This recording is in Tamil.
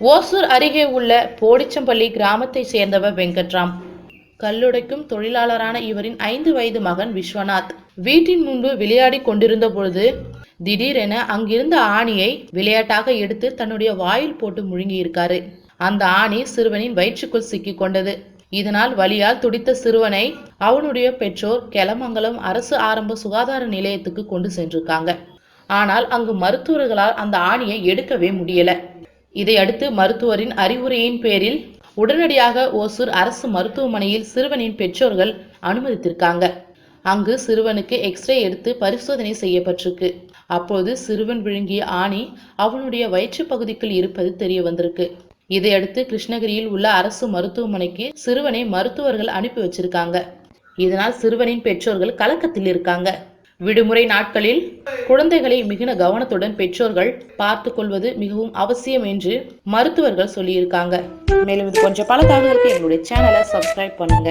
ஓசூர் அருகே உள்ள போடிச்சம்பள்ளி கிராமத்தை சேர்ந்தவர் வெங்கட்ராம். கல்லுடைக்கும் தொழிலாளரான இவரின் ஐந்து வயது மகன் விஸ்வநாத். வீட்டின் முன்பு விளையாடி கொண்டிருந்த பொழுது திடீரென அங்கிருந்த ஆணியை விளையாட்டாக எடுத்து தன்னுடைய வாயில் போட்டு முழுங்கியிருக்காரு. அந்த ஆணி சிறுவனின் வயிற்றுக்குள் சிக்கிக் கொண்டது. இதனால் வலியால் துடித்த சிறுவனை அவனுடைய பெற்றோர் கெலமங்கலம் அரசு ஆரம்ப சுகாதார நிலையத்துக்கு கொண்டு சென்றிருக்காங்க. ஆனால் அங்கு மருத்துவர்களால் அந்த ஆணியை எடுக்கவே முடியல. இதையடுத்து மருத்துவரின் அறிவுரையின் பேரில் உடனடியாக ஓசூர் அரசு மருத்துவமனையில் சிறுவனின் பெற்றோர்கள் அனுமதித்திருக்காங்க. அங்கு சிறுவனுக்கு எக்ஸ்ரே எடுத்து பரிசோதனை செய்யப்பட்டிருக்கு. அப்போது சிறுவன் விழுங்கிய ஆணி அவனுடைய வயிற்று பகுதிக்குள் இருப்பது தெரிய வந்திருக்கு. இதையடுத்து கிருஷ்ணகிரியில் உள்ள அரசு மருத்துவமனைக்கு சிறுவனை மருத்துவர்கள் அனுப்பி வச்சிருக்காங்க. இதனால் சிறுவனின் பெற்றோர்கள் கலக்கத்தில் இருக்காங்க. விடுமுறை நாட்களில் குழந்தைகளை மிகுந்த கவனத்துடன் பெற்றோர்கள் பார்த்து கொள்வது மிகவும் அவசியம் என்று மருத்துவர்கள் சொல்லியிருக்காங்க. மேலும் இது கொஞ்சம் பல தகவலுக்கு எங்களுடைய சேனலை சப்ஸ்கிரைப் பண்ணுங்க.